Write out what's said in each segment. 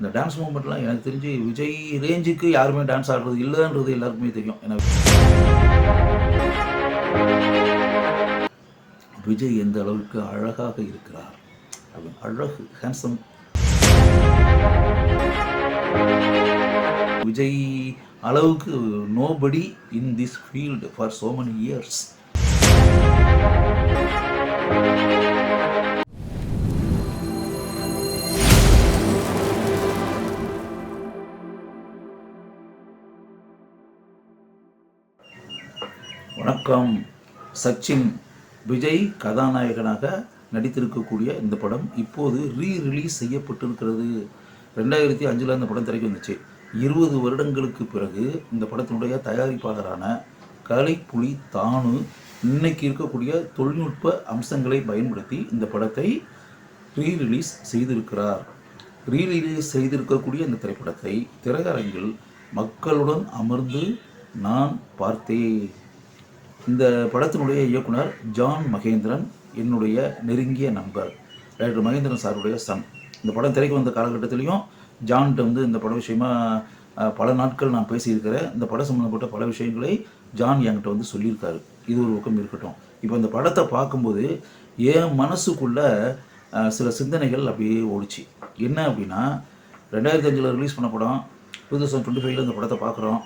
இந்த டான்ஸ் மூமெண்ட்லாம் எனக்கு தெரிஞ்சு விஜய் ரேஞ்சுக்கு யாருமே டான்ஸ் ஆடுறது இல்லைன்றது எல்லாருக்குமே தெரியும். ஏன்னா விஜய் எந்த அளவுக்கு அழகாக இருக்கிறார்? அவன் அழகு ஹேண்ட்ஸம் விஜய் அளவுக்கு nobody in this field for so many years வணக்கம். சச்சின் விஜய் கதாநாயகனாக நடித்திருக்கக்கூடிய இந்த படம் இப்போது ரீ ரிலீஸ் செய்யப்பட்டிருக்கிறது. ரெண்டாயிரத்தி அஞ்சில் அந்த படம் திரைக்கு வந்துச்சு. இருபது வருடங்களுக்கு பிறகு இந்த படத்தினுடைய தயாரிப்பாளரான கலைப்புலி தானு இன்னைக்கு இருக்கக்கூடிய தொழில்நுட்ப அம்சங்களை பயன்படுத்தி இந்த படத்தை ரீ ரிலீஸ் செய்திருக்கிறார். ரீ ரிலீஸ் செய்திருக்கக்கூடிய இந்த திரைப்படத்தை திரையரங்கில் மக்களுடன் அமர்ந்து நான் பார்த்தேன். இந்த படத்தினுடைய இயக்குனர் ஜான் மகேந்திரன் என்னுடைய நெருங்கிய நண்பர் டைரக்டர் மகேந்திரன் சாருடைய சன் இந்த படம் திரைக்கு வந்த காலகட்டத்திலையும் ஜான்கிட்ட வந்து இந்த பட விஷயமா பல நாட்கள் நான் பேசியிருக்கிறேன். இந்த படம் சம்மந்தப்பட்ட பல விஷயங்களை ஜான் என்கிட்ட வந்து சொல்லியிருக்காரு. இது ஒரு பக்கம் இருக்கட்டும். இப்போ இந்த படத்தை பார்க்கும்போது என் மனசுக்குள்ள சில சிந்தனைகள் அப்படியே ஓடிச்சு. என்ன அப்படின்னா ரெண்டாயிரத்தி அஞ்சில் ரிலீஸ் பண்ண படம் டூ தௌசண்ட் டுவெண்ட்டி ஃபைவ்ல இந்த படத்தை பார்க்குறோம்.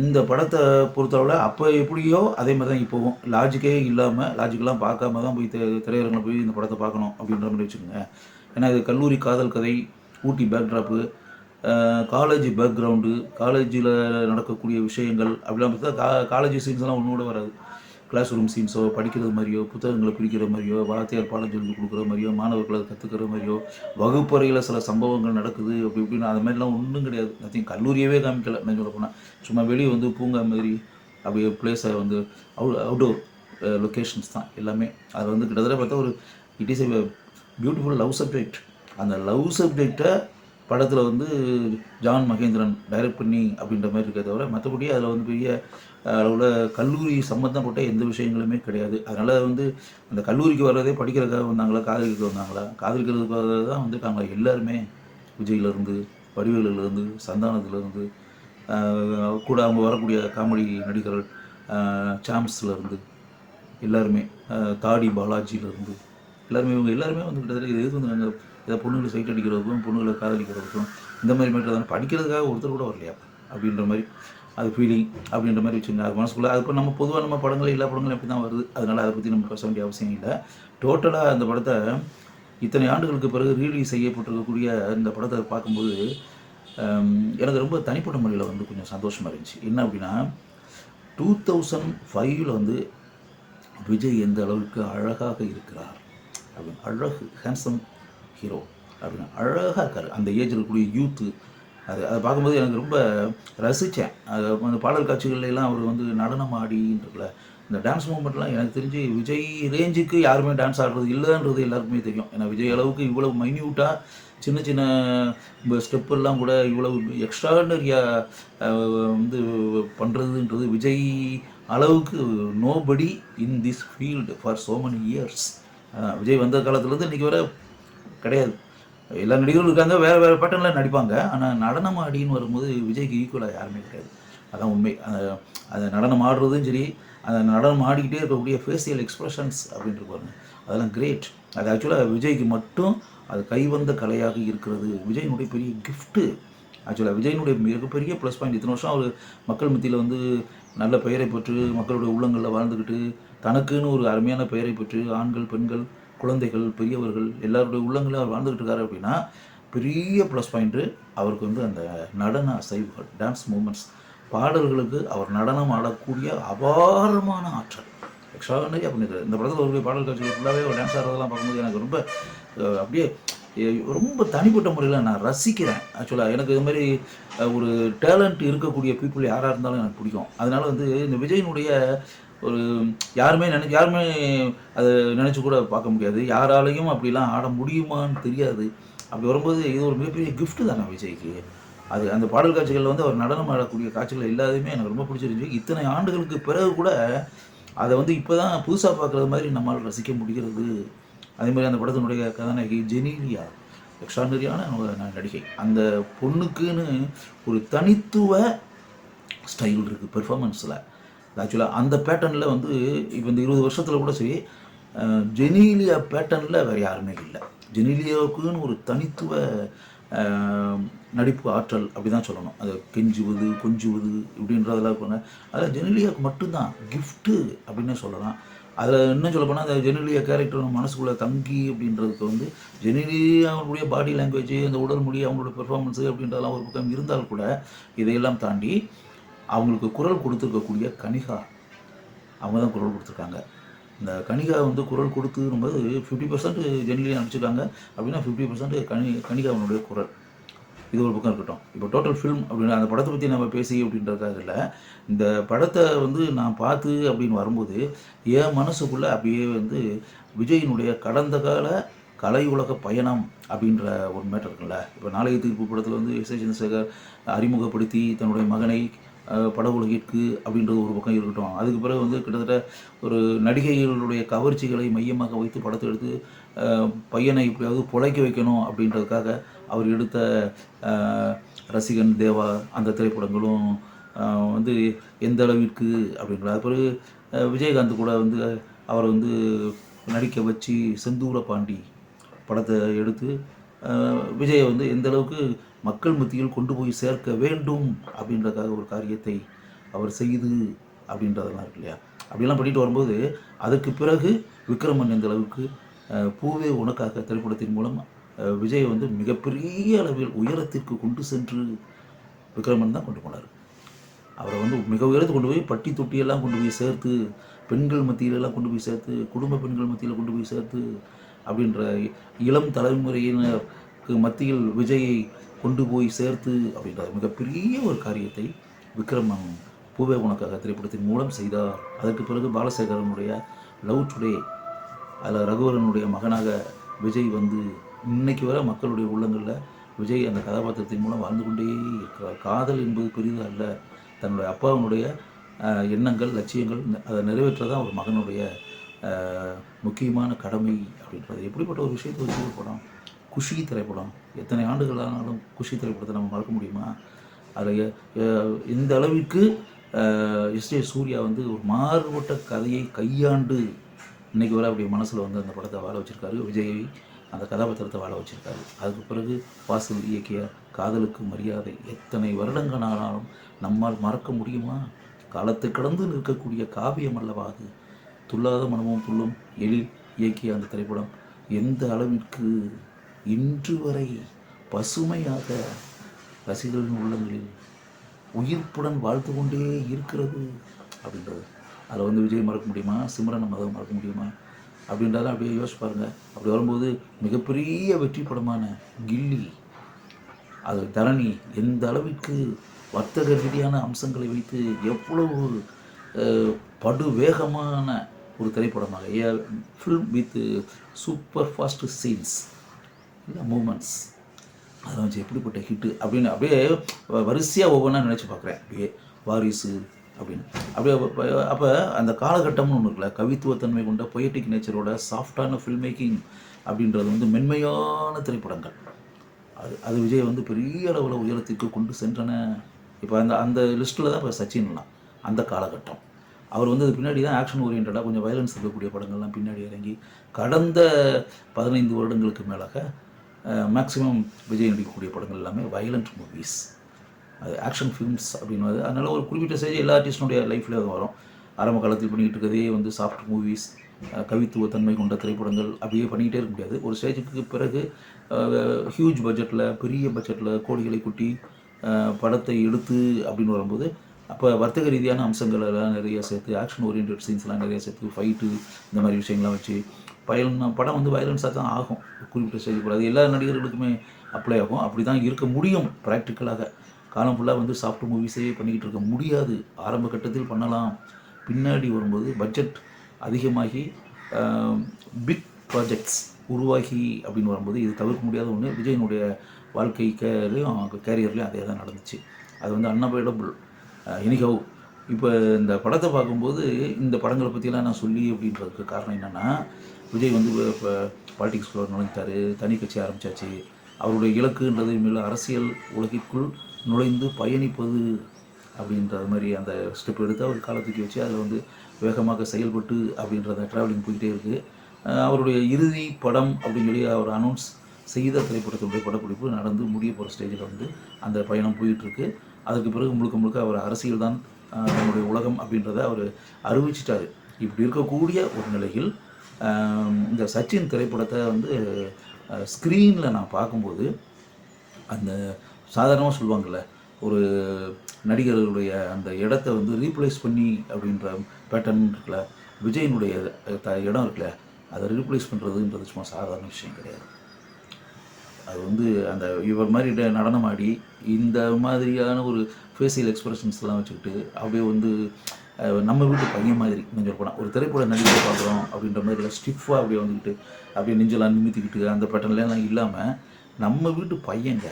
இந்த படத்தை பொறுத்தளவில் அப்போ எப்படியோ அதே மாதிரி தான் இப்போவும் லாஜிக்கே இல்லாமல் லாஜிக்கெல்லாம் பார்க்காம தான் போய் திரையரங்கில் போய் இந்த படத்தை பார்க்கணும் அப்படின்ற மாதிரி வச்சுக்கோங்க. ஏன்னா இது கல்லூரி காதல் கதை ஊட்டி பேக்ட்ராப்பு காலேஜ் பேக்ரவுண்டு காலேஜில் நடக்கக்கூடிய விஷயங்கள் அப்படிலாம் பார்த்தா கா காலேஜ் சீன்ஸ்லாம் ஒன்று கூட வராது. கிளாஸ் ரூம் சீன்ஸோ படிக்கிறது மாதிரியோ புத்தகங்களை பிடிக்கிற மாதிரியோ வாத்தியார் பாடம் சொல்லி கொடுக்குற மாதிரியோ மாணவர்களை கற்றுக்கிற மாதிரியோ வகுப்பறையில் சில சம்பவங்கள் நடக்குது அப்படி இப்படின்னு அது மாதிரிலாம் ஒன்றும் கிடையாது. நத்தையும் கல்லூரியவே காமிக்கல நான் சொல்ல போனால் சும்மா வெளியே வந்து பூங்கா மாதிரி அப்படியே பிளேஸை வந்து அவுட் அவுட்டோர் லொக்கேஷன்ஸ் தான் எல்லாமே. அது வந்து கிட்டத்தட்ட பார்த்தா ஒரு it is a beautiful love subject அந்த லவ் சப்ஜெக்டை படத்தில் வந்து ஜான் மகேந்திரன் டைரக்ட் பண்ணி அப்படின்ற மாதிரி இருக்கே தவிர மற்றபடி அதில் வந்து பெரிய அளவில் கல்லூரி சம்மந்தப்பட்ட எந்த விஷயங்களுமே கிடையாது. அதனால் வந்து அந்த கல்லூரிக்கு வர்றதே படிக்கிறதுக்காக வந்தாங்களா காதலிக்க வந்தாங்களா? காதலிக்கிறதுக்காக தான் வந்திருக்காங்களா எல்லாருமே விஜயிலேருந்து வடிவேலிலேருந்து சந்தானத்துலேருந்து கூட அவங்க வரக்கூடிய காமெடி நடிகர்கள் சாம்ஸ்லேருந்து எல்லாருமே தாடி பாலாஜியிலேருந்து எல்லாருமே இவங்க எல்லாருமே வந்து கிட்டத்தட்ட இது வந்து நாங்கள் இதை பொண்ணுங்களை சைட் அடிக்கிறதுக்கும் பொண்ணுங்களை காதலிக்கிறதுக்கும் இந்த மாதிரி மேட்டர் தானே படிக்கிறதுக்காக ஒருத்தர் கூட வரலையா? அப்படின்ற மாதிரி அது ஃபீலிங் அப்படின்ற மாதிரி வச்சுங்க அது மனசுக்குள்ளே அது இப்போ நம்ம பொதுவாக நம்ம படங்கள் எல்லா படங்களும் எப்படி தான் வருது. அதனால் அதை பற்றி நம்ம பேச வேண்டிய அவசியம் இல்லை. டோட்டலாக அந்த படத்தை இத்தனை ஆண்டுகளுக்கு பிறகு ரீலீஸ் செய்யப்பட்டிருக்கக்கூடிய இந்த படத்தை பார்க்கும்போது எனக்கு ரொம்ப தனிப்பட்ட முறையில் வந்து கொஞ்சம் சந்தோஷமாக இருந்துச்சு. என்ன அப்படின்னா டூ தௌசண்ட் ஃபைவ்ல வந்து விஜய் எந்த அளவுக்கு அழகாக இருக்கிறார். அப்படின்னு அழகு ஹேண்ட்ஸம் ஹீரோ அப்படின்னு. அழகாக இருக்கார். அந்த ஏஜில் இருக்கக்கூடிய யூத்து அது அதை பார்க்கும்போது எனக்கு ரொம்ப ரசித்தேன் அது அந்த பாடல் காட்சிகள்லாம் அவர் வந்து நடனம் ஆடின்றதுல இந்த டான்ஸ் மூமெண்ட்லாம் எனக்கு தெரிஞ்சு விஜய் ரேஞ்சுக்கு யாருமே டான்ஸ் ஆடுறது இல்லைன்றது எல்லாருக்குமே தெரியும். ஏன்னா விஜய் அளவுக்கு இவ்வளவு மைன்யூட்டாக சின்ன சின்ன ஸ்டெப்பெல்லாம் கூட இவ்வளவு எக்ஸ்ட்ராடனரியாக வந்து பண்ணுறதுன்றது விஜய் அளவுக்கு nobody in this field for so many years Vijay வந்த காலத்துலேருந்து இன்றைக்கி வர கிடையாது. எல்லா நடிகர்களும் இருக்காங்க வேறு வேறு பேட்டர்னில் நடிப்பாங்க. ஆனால் நடனம் ஆடின்னு வரும்போது விஜய்க்கு ஈக்குவலாக யாருமே கிடையாது. அதான் உண்மை. அந்த- நடனம் ஆடுறதும் சரி அந்த நடனம் ஆடிக்கிட்டே இருக்கக்கூடிய ஃபேஷியல் எக்ஸ்பிரஷன்ஸ் அப்படின்ட்டு பாருங்க. அதெல்லாம் கிரேட் அது ஆக்சுவலாக விஜய்க்கு மட்டும் அது கைவந்த கலையாக இருக்கிறது. விஜயினுடைய பெரிய கிஃப்ட்டு ஆக்சுவலாக விஜயினுடைய மிகப்பெரிய ப்ளஸ் பாயிண்ட் இத்தனை வருஷம் அவர் மக்கள் மத்தியில் வந்து நல்ல பெயரை பெற்று மக்களுடைய உள்ளங்களில் வாழ்ந்துக்கிட்டு தனக்குன்னு ஒரு அருமையான பெயரை பெற்று ஆண்கள் பெண்கள் குழந்தைகள் பெரியவர்கள் எல்லாருடைய உள்ளங்களில் அவர் வாழ்ந்துகிட்டு இருக்காரு அப்படின்னா பெரிய ப்ளஸ் பாயிண்ட்டு அவருக்கு வந்து அந்த நடன அசைவுகள் டான்ஸ் மூமெண்ட்ஸ் பாடல்களுக்கு அவர் நடனம் ஆடக்கூடிய அபாரமான ஆற்றல். எக்ஸ்ட்ராடனரி பண்ணிருக்காரு இந்த படத்தில் ஒரு பாடல் காட்சி ஃபுல்லாகவே ஒரு டான்ஸ் ஆடுறதெல்லாம் பார்க்கும்போது எனக்கு ரொம்ப அப்படியே ரொம்ப தனிப்பட்ட முறையில் நான் ரசிக்கிறேன். ஆக்சுவலாக எனக்கு இது மாதிரி ஒரு டேலண்ட் இருக்கக்கூடிய பீப்புள் யாராக இருந்தாலும் எனக்கு பிடிக்கும். அதனால் வந்து இந்த விஜயனுடைய ஒரு யாருமே நினை யாருமே அதை நினச்சி கூட பார்க்க முடியாது. யாராலையும் அப்படிலாம் ஆட முடியுமான்னு தெரியாது. அப்படி வரும்போது இது ஒரு மிகப்பெரிய கிஃப்ட்டு தானே விஜய்க்கு. அது அந்த பாடல் காட்சிகளில் வந்து அவர் நடனம் ஆடக்கூடிய காட்சிகள் எல்லாத்தையுமே எனக்கு ரொம்ப பிடிச்சிருந்துச்சு. இத்தனை ஆண்டுகளுக்கு பிறகு கூட அதை வந்து இப்போ தான் புதுசாக பார்க்குறது மாதிரி நம்மால் ரசிக்க முடிகிறது. அதே மாதிரி அந்த படத்தினுடைய கதாநாயகி ஜெனீலியா எக்ஸ்ட்ரானரியான நடிகை. அந்த பொண்ணுக்குன்னு ஒரு தனித்துவ ஸ்டைல் இருக்குது பெர்ஃபார்மன்ஸில் ஆக்சுவலாக அந்த பேட்டர்னில் வந்து இப்போ இந்த இருபது வருஷத்தில் கூட சரி ஜெனீலியா பேட்டர்னில் வேறு யாருமே இல்லை. ஜெனீலியாவுக்குன்னு ஒரு தனித்துவ நடிப்பு ஆற்றல் அப்படி தான் சொல்லணும். அது கெஞ்சுவது கொஞ்சுவது இப்படின்றதெல்லாம் பண்ண அதில் ஜெனிலியாவுக்கு மட்டும்தான் கிஃப்ட்டு அப்படின்னே சொல்லலாம். அதில் இன்னும் சொல்ல போனால் அந்த ஜெனிலியா கேரக்டர் நம்ம மனசுக்குள்ளே தங்கி அப்படின்றதுக்கு வந்து ஜெனிலியாவுடைய பாடி லாங்குவேஜ் அந்த உடல் மொழி அவங்களோட பெர்ஃபார்மன்ஸு அப்படின்றதெல்லாம் ஒரு பக்கம் இருந்தால் கூட இதையெல்லாம் தாண்டி அவங்களுக்கு குரல் கொடுத்துருக்கக்கூடிய கனிகா அவங்க தான் குரல் கொடுத்துருக்காங்க. இந்த கனிகா வந்து குரல் கொடுத்துரும்போது ஃபிஃப்டி பர்சன்ட் ஜென்ரலி அனுப்பிச்சிருக்காங்க. அப்படின்னா ஃபிஃப்டி பர்சன்ட் கனி கனிகாவனுடைய குரல். இது ஒரு பக்கம் இருக்கட்டும். இப்போ டோட்டல் ஃபிலிம் அப்படின்னா அந்த படத்தை பற்றி நம்ம பேசி அப்படின்றதுக்காக இல்லை. இந்த படத்தை வந்து நான் பார்த்து அப்படின்னு வரும்போது என் மனசுக்குள்ளே அப்படியே வந்து விஜயினுடைய கடந்த கால கலை உலக பயணம் அப்படின்ற ஒரு மேட்டர் இருக்குல்ல. இப்போ நாளைய தீர்ப்பு படத்தில் வந்து எஸ் ஏ சந்திரசேகர் அறிமுகப்படுத்தி தன்னுடைய மகனை பட உலகிற்கு அப்படின்றது ஒரு பக்கம் இருக்கட்டும். அதுக்கு பிறகு வந்து கிட்டத்தட்ட ஒரு நடிகைகளுடைய கவர்ச்சிகளை மையமாக வைத்து படத்தை எடுத்து பையனை எப்படியாவது பொழைக்க வைக்கணும் அப்படின்றதுக்காக அவர் எடுத்த ரசிகன் தேவா அந்த திரைப்படங்களும் வந்து எந்த அளவிற்கு அப்படின்ற அது பிறகு விஜயகாந்த் கூட வந்து அவரை வந்து நடிக்க வச்சு செந்தூர பாண்டி படத்தை எடுத்து விஜயை வந்து எந்த அளவுக்கு மக்கள் மத்தியில் கொண்டு போய் சேர்க்க வேண்டும் அப்படின்றதுக்காக ஒரு காரியத்தை அவர் செய்து அப்படின்றதெல்லாம் இருக்கு இல்லையா? அப்படிலாம் பண்ணிட்டு வரும்போது அதுக்கு பிறகு விக்ரமன் எந்த அளவுக்கு பூவே உனக்காக திரைப்படத்தின் மூலம் விஜயை வந்து மிகப்பெரிய அளவில் உயரத்திற்கு கொண்டு சென்று விக்ரமன் தான் கொண்டு போனார். அவரை வந்து மிக உயரத்து கொண்டு போய் பட்டி தொட்டியெல்லாம் கொண்டு போய் சேர்த்து பெண்கள் மத்தியிலெல்லாம் கொண்டு போய் சேர்த்து குடும்ப பெண்கள் மத்தியில் கொண்டு போய் சேர்த்து அப்படின்ற இளம் தலைமுறையினருக்கு மத்தியில் விஜயை கொண்டு போய் சேர்த்து அப்படின்ற மிகப்பெரிய ஒரு காரியத்தை விக்ரமன் பூவே உனக்காக திரைப்படத்தின் மூலம் செய்தார். அதற்கு பிறகு பாலசேகரனுடைய லவ் டுடே அதில் ரகுவரனுடைய மகனாக விஜய் வந்து இன்னைக்கு வர மக்களுடைய உள்ளங்களில் விஜய் அந்த கதாபாத்திரத்தின் மூலம் வாழ்ந்து கொண்டே இருக்கிறார். காதல் என்பது பெரிது அல்ல. தன்னுடைய அப்பாவினுடைய எண்ணங்கள் லட்சியங்கள் அதை அதை நிறைவேற்றதான் ஒரு மகனுடைய முக்கியமான கடமை அப்படின்றது. எப்படிப்பட்ட ஒரு விஷயத்தை வச்சு ஒரு படம்? குஷி திரைப்படம். எத்தனை ஆண்டுகள் ஆனாலும் குஷி திரைப்படத்தை நம்ம மறக்க முடியுமா? அதில் இந்த அளவிற்கு எஸ் ஜே சூர்யா வந்து ஒரு மாறுபட்ட கதையை கையாண்டு இன்னைக்கு வர அப்படி மனசில் வந்து அந்த படத்தை வாழ வச்சுருக்காரு. விஜயை அந்த கதாபாத்திரத்தை வாழ வச்சுருக்காரு. அதுக்கு பிறகு வாசல் இயக்கிய காதலுக்கு மரியாதை. எத்தனை வருடங்கள் ஆனாலும் நம்மால் மறக்க முடியுமா? காலத்தை கடந்து நிற்கக்கூடிய காவியம் அல்லவா அது? துல்லாத மனமும் புல்லும் எழில் இயக்கிய அந்த திரைப்படம் எந்த அளவிற்கு இன்று வரை பசுமையாக ரசிகர்களின் உள்ளங்களில் உயிர்ப்புடன் வாழ்த்து கொண்டே இருக்கிறது அப்படின்றது. அதில் வந்து விஜய் மறக்க முடியுமா? சிம்ரனை மதம் மறக்க முடியுமா? அப்படின்றத அப்படியே யோசிச்சு பாருங்கள் அப்படி வரும்போது மிகப்பெரிய வெற்றி படமான கில்லி அது தரணி எந்த அளவிற்கு வர்த்தக ரீதியான அம்சங்களை வைத்து எவ்வளவு படு வேகமான ஒரு திரைப்படமாக a film with super fast scenes இல்லை மூமெண்ட்ஸ் அதை வச்சு எப்படிப்பட்ட ஹிட்டு அப்படின்னு அப்படியே வரிசையாக ஒவ்வொன்றா நினச்சி பார்க்குறேன். அப்படியே வாரிசு அப்படின்னு. அப்படியே அப்போ அந்த காலகட்டம்னு ஒன்று இருக்குல்ல கவித்துவத்தன்மை கொண்ட பொயட்டிக் நேச்சரோட சாஃப்டான ஃபில்ம் மேக்கிங் அப்படின்றது வந்து மென்மையான திரைப்படங்கள். அது அது விஜய் வந்து பெரிய அளவில் உயரத்திற்கு கொண்டு சென்றன. இப்போ அந்த அந்த லிஸ்ட்டில் தான் இப்போ சச்சின்லாம் அந்த காலகட்டம். அவர் வந்து அது பின்னாடி தான் ஆக்ஷன் ஓரியன்டாக கொஞ்சம் வயலன்ஸ் இருக்கக்கூடிய படங்கள்லாம் பின்னாடி இறங்கி கடந்த பதினைந்து வருடங்களுக்கு மேலாக மேக்ஸிமம் விஜய் நடிக்கக்கூடிய படங்கள் எல்லாமே வயலண்ட் மூவிஸ் அது ஆக்ஷன் ஃபிலிம்ஸ் அப்படின்னு அதனால் ஒரு குறிப்பிட்ட ஸ்டேஜ் எல்லா ஆர்டிஸ்டினுடைய லைஃப்பில் அது வரும். ஆரம்ப காலத்தில் பண்ணிக்கிட்டு இருக்கதே வந்து சாஃப்ட் மூவிஸ் கவித்துவ தன்மை கொண்ட திரைப்படங்கள் அப்படியே பண்ணிக்கிட்டே இருக்க முடியாது. ஒரு ஸ்டேஜுக்கு பிறகு ஹியூஜ் பட்ஜெட்டில் பெரிய பட்ஜெட்டில் கோடிகளை கொட்டி படத்தை எடுத்து அப்படின்னு வரும்போது அப்போ வர்த்தக ரீதியான அம்சங்களெல்லாம் நிறைய சேர்த்து ஆக்ஷன் ஓரியன்ட் சீன்ஸ்லாம் நிறைய சேர்த்து ஃபைட்டு இந்த மாதிரி விஷயங்கள்லாம் வச்சு பயன் படம் வந்து வயலன்ஸாக தான் ஆகும். குறிப்பிட்ட செய்தி போல் அது எல்லா நடிகர்களுக்குமே அப்ளை ஆகும். அப்படி தான் இருக்க முடியும் ப்ராக்டிக்கலாக காலம் ஃபுல்லாக வந்து சாஃப்ட் மூவிஸே பண்ணிக்கிட்டு இருக்க முடியாது. ஆரம்ப கட்டத்தில் பண்ணலாம். பின்னாடி வரும்போது பட்ஜெட் அதிகமாகி பிக் ப்ராஜெக்ட்ஸ் உருவாகி அப்படின்னு வரும்போது இது தவிர்க்க முடியாத ஒன்று விஜயனுடைய வாழ்க்கை கேரியர்லேயும் கேரியர்லேயும் அதே தான் நடந்துச்சு. அது வந்து அன்அவைலபிள் எனிஹவ் இப்போ இந்த படத்தை பார்க்கும்போது இந்த படங்களை பற்றியெல்லாம் நான் சொல்லி அப்படின்றதுக்கு காரணம் என்னென்னா விஜய் வந்து இப்போ பாலிடிக்ஸ்குள்ள நுழைந்தார் தனி கட்சி ஆரம்பித்தாச்சு அவருடைய இலக்குன்றது மேல அரசியல் உலகிற்குள் நுழைந்து பயணிப்பது அப்படின்ற மாதிரி அந்த ஸ்டெப் எடுத்து அவர் காலத்துக்கு வச்சு அதில் வந்து வேகமாக செயல்பட்டு அப்படின்றத ட்ராவலிங் போய்கிட்டே இருக்குது அவருடைய இறுதி படம் அப்படின்னு சொல்லி அவர் அனௌன்ஸ் செய்த திரைப்படத்தினுடைய படப்பிடிப்பு நடந்து முடிய போகிற ஸ்டேஜில் வந்து அந்த பயணம் போயிட்டுருக்கு அதுக்கு பிறகு முழுக்க முழுக்க அவர் அரசியல் தான் நம்முடைய உலகம் அப்படின்றத அவர் அறிவிச்சிட்டாரு. இப்படி இருக்கக்கூடிய ஒரு நிலையில் இந்த சச்சின் திரைப்படத்தை வந்து ஸ்க்ரீனில் நான் பார்க்கும்போது அந்த சாதாரணமாக சொல்லுவாங்கள்ல ஒரு நடிகர்களுடைய அந்த இடத்த வந்து ரீப்ளேஸ் பண்ணி அப்படின்ற பேட்டர்ன் இருக்குல்ல விஜயனுடைய த இடம் இருக்குல்ல அதை ரீப்ளேஸ் பண்ணுறதுன்றது சும்மா சாதாரண விஷயம் கிடையாது. அது வந்து அந்த இவர் மாதிரி நடனமாடி நடனம் ஆடி இந்த மாதிரியான ஒரு ஃபேஷியல் எக்ஸ்பிரஷன்ஸ்லாம் வச்சுக்கிட்டு அப்படியே வந்து நம்ம வீட்டு பையன் மாதிரி நெஞ்சல் போனால் ஒரு திரைப்பட நடிகை பார்க்குறோம் அப்படின்ற மாதிரி ஸ்டிஃபாக அப்படியே வந்துக்கிட்டு அப்படியே நெஞ்செல்லாம் நிமித்திக்கிட்டு அந்த பேட்டர்ன்லாம் இல்லாமல் நம்ம வீட்டு பையங்க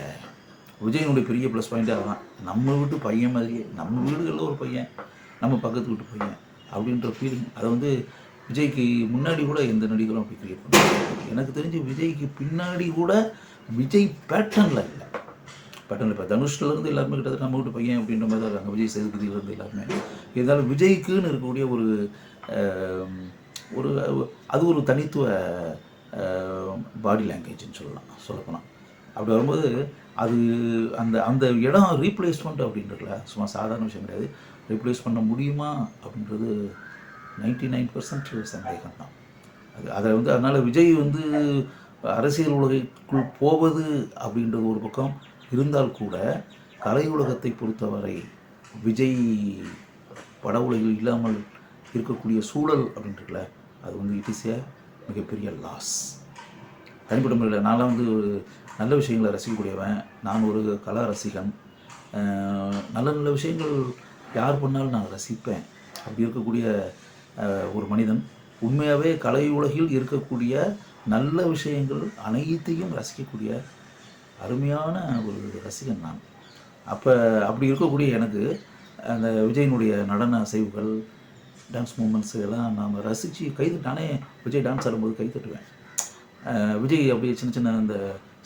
விஜயனுடைய பெரிய ப்ளஸ் பாயிண்ட்டே அதான். நம்ம வீட்டு பையன் மாதிரியே நம்ம வீடுகளில் ஒரு பையன் நம்ம பக்கத்து வீட்டு பையன் அப்படின்ற ஃபீலிங் அதை வந்து விஜய்க்கு முன்னாடி கூட எந்த நடிகரும் அப்படி கிரியேட் பண்ணாங்க எனக்கு தெரிஞ்சு விஜய்க்கு பின்னாடி கூட விஜய் பேட்டர்னில் இல்லை. பேட்டர்னில் இப்போ தனுஷ்லேருந்து எல்லாருமே கிட்டத்தட்ட நம்ம வீட்டு பையன் அப்படின்ற மாதிரி தான் இருக்காங்க. விஜய் சேதுபதியிலேருந்து எல்லாருமே. இருந்தாலும் விஜய்க்குன்னு இருக்கக்கூடிய ஒரு ஒரு அது ஒரு தனித்துவ பாடி லாங்குவேஜ்னு சொல்லலாம் சொல்லப்போனால் அப்படி வரும்போது அது அந்த அந்த இடம் ரீப்ளேஸ்மெண்ட் அப்படின்றதுல சும்மா சாதாரண விஷயம் கிடையாது. ரீப்ளேஸ் பண்ண முடியுமா அப்படின்றது நைன்டி நைன் பர்சன்ட் சந்தேகம் தான் அது அதை வந்து அதனால் விஜய் வந்து அரசியல் உலகிற்குள் போவது அப்படின்றது ஒரு பக்கம் இருந்தால் கூட கலை உலகத்தை பொறுத்தவரை விஜய் பட உலகில் இல்லாமல் இருக்கக்கூடிய சூழல் அப்படின்றதுல அது வந்து இட் இஸ் ஏ மிகப்பெரிய லாஸ் தனிப்பட்ட முறையில் நான்லாம் வந்து ஒரு நல்ல விஷயங்களை ரசிக்கக்கூடியவன் நான் ஒரு கலா ரசிகன். நல்ல நல்ல விஷயங்கள் யார் பண்ணாலும் நான் ரசிப்பேன். அப்படி இருக்கக்கூடிய ஒரு மனிதன் உண்மையாகவே கலை உலகில் இருக்கக்கூடிய நல்ல விஷயங்கள் அனைத்தையும் ரசிக்கக்கூடிய அருமையான ஒரு ரசிகன் நான். அப்போ அப்படி இருக்கக்கூடிய எனக்கு அந்த விஜயனுடைய நடன அசைவுகள் டான்ஸ் மூமெண்ட்ஸ் எல்லாம் நாம் ரசித்து கைது நானே விஜய் டான்ஸ் ஆடும்போது கை தட்டுவேன். விஜய் அப்படியே சின்ன சின்ன அந்த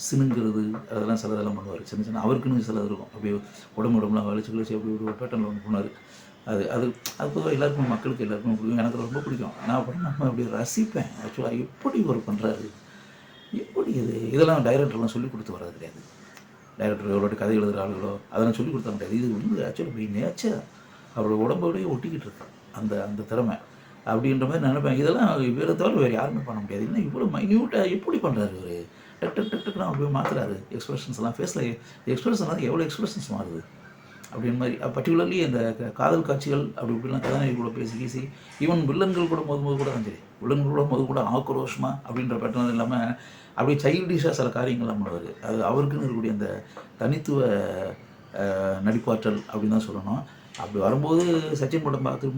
சினுங்கிறது அதெல்லாம் சிலதெல்லாம் பண்ணுவார். சின்ன சின்ன அவருக்குன்னு சிலது இருக்கும். அப்படியே உடம்பு உடம்புலாம் வலிச்சு கழிச்சு அப்படி ஒரு பேட்டர்னில் ஒன்று போனார். அது அது அது பொதுவாக எல்லாருக்கும் மக்களுக்கு எல்லாருக்கும் பிடிக்கும். எனக்கு ரொம்ப பிடிக்கும். நான் அப்படி நம்ம அப்படி ரசிப்பேன். ஆக்சுவலாக எப்படி இவர் பண்ணுறாரு எப்படி இது? இதெல்லாம் டைரக்டர்லாம் சொல்லி கொடுத்து வர்றது கிடையாது. டைரக்டர் எவ்வளோ கதை எழுதுகிற ஆளுகளோ அதெல்லாம் சொல்லி கொடுத்தா கிடையாது. இது வந்து ஆக்சுவலாக போய் நேச்சர் அவரோட உடம்போடய ஒட்டிக்கிட்டு இருக்கு. அந்த அந்த திறமை. அப்படின்ற மாதிரி நினைப்பேன். இதெல்லாம் இவரை தவிர வேறு யாருமே பண்ண முடியாது. இன்னும் இவ்வளோ மைன்யூட்டாக எப்படி பண்ணுறாரு இவர்? டக் டக் டக் டக்குன்னு அப்படியே மாற்றுறாரு எக்ஸ்பிரஷன்ஸ்லாம் ஃபேஸில் எக்ஸ்பிரஷன் எவ்வளோ எக்ஸ்பிரஷன்ஸ் மாறுது? அப்படின்னு மாதிரி. பர்டிகுலர்லி அந்த காதல் காட்சிகள் அப்படி இப்படிலாம் கதாநாயகி கூட பேசி பேசி ஈவன் வில்லன்கள் கூட மோது மோது கூட தான் சரி. வில்லன்கள் கூட மோது கூட ஆக்ரோஷமாக அப்படின்ற பேட்டர்ன் இல்லாமல் அப்படியே சைல்டிஷாக சில காரியங்கள்லாம் பண்ணுவார். அது அவருக்குன்னு இருக்கக்கூடிய அந்த தனித்துவ நடிப்பாற்றல் அப்படின்னு தான் சொல்லணும். அப்படி வரும்போது சச்சின் படம் பார்த்து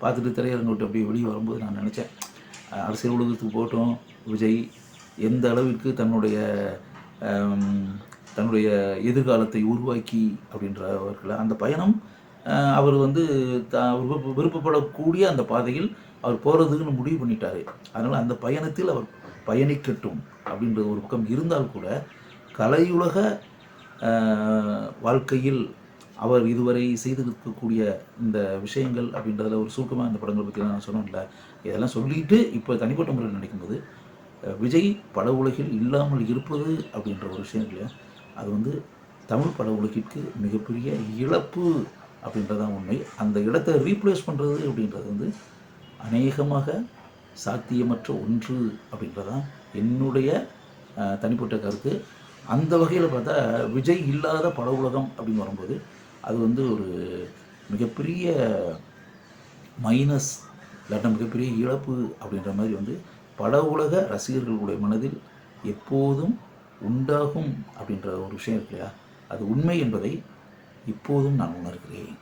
பார்த்துட்டு திரையரங்கு விட்டு அப்படியே வெளியே வரும்போது நான் நினச்சேன் அரசியல் உலகத்துக்கு போகட்டும் விஜய் எந்த அளவிற்கு தன்னுடைய தன்னுடைய எதிர்காலத்தை உருவாக்கி அப்படின்றவர்களை அந்த பயணம் அவர் வந்து த விருப்பப்படக்கூடிய அந்த பாதையில் அவர் போகிறதுக்குன்னு முடிவு பண்ணிட்டாரு. அதனால் அந்த பயணத்தில் அவர் பயணிக்கட்டும் அப்படின்ற ஒரு பக்கம் இருந்தால் கூட கலையுலக வாழ்க்கையில் அவர் இதுவரை செய்திருக்கக்கூடிய இந்த விஷயங்கள் அப்படின்றதில் ஒரு சுருக்கமாக இந்த படங்களை பற்றி நான் சொன்னோம்ல இதெல்லாம் சொல்லிட்டு இப்போ தனிப்பட்ட முறையில் நினைக்கும்போது விஜய் பட உலகில் இல்லாமல் இருப்பது அப்படின்ற ஒரு விஷயம் இல்லையா? அது வந்து தமிழ் பட உலகிற்கு மிகப்பெரிய இழப்பு அப்படின்றதான் உண்மை. அந்த இடத்தை ரீப்ளேஸ் பண்ணுறது அப்படின்றது வந்து அநேகமாக சாத்தியமற்ற ஒன்று அப்படின்றதான் என்னுடைய தனிப்பட்ட கருத்து. அந்த வகையில் பார்த்தா விஜய் இல்லாத பட உலகம் அப்படின்னு வரும்போது அது வந்து ஒரு மிகப்பெரிய மைனஸ் இல்லாட்டா மிகப்பெரிய இழப்பு அப்படின்ற மாதிரி வந்து பட உலக ரசிகர்களுடைய மனதில் எப்போதும் உண்டாகும் அப்படின்ற ஒரு விஷயம் இருக்கு இல்லையா? அது உண்மை என்பதை இப்போதும் நான் உணர்கிறேன்.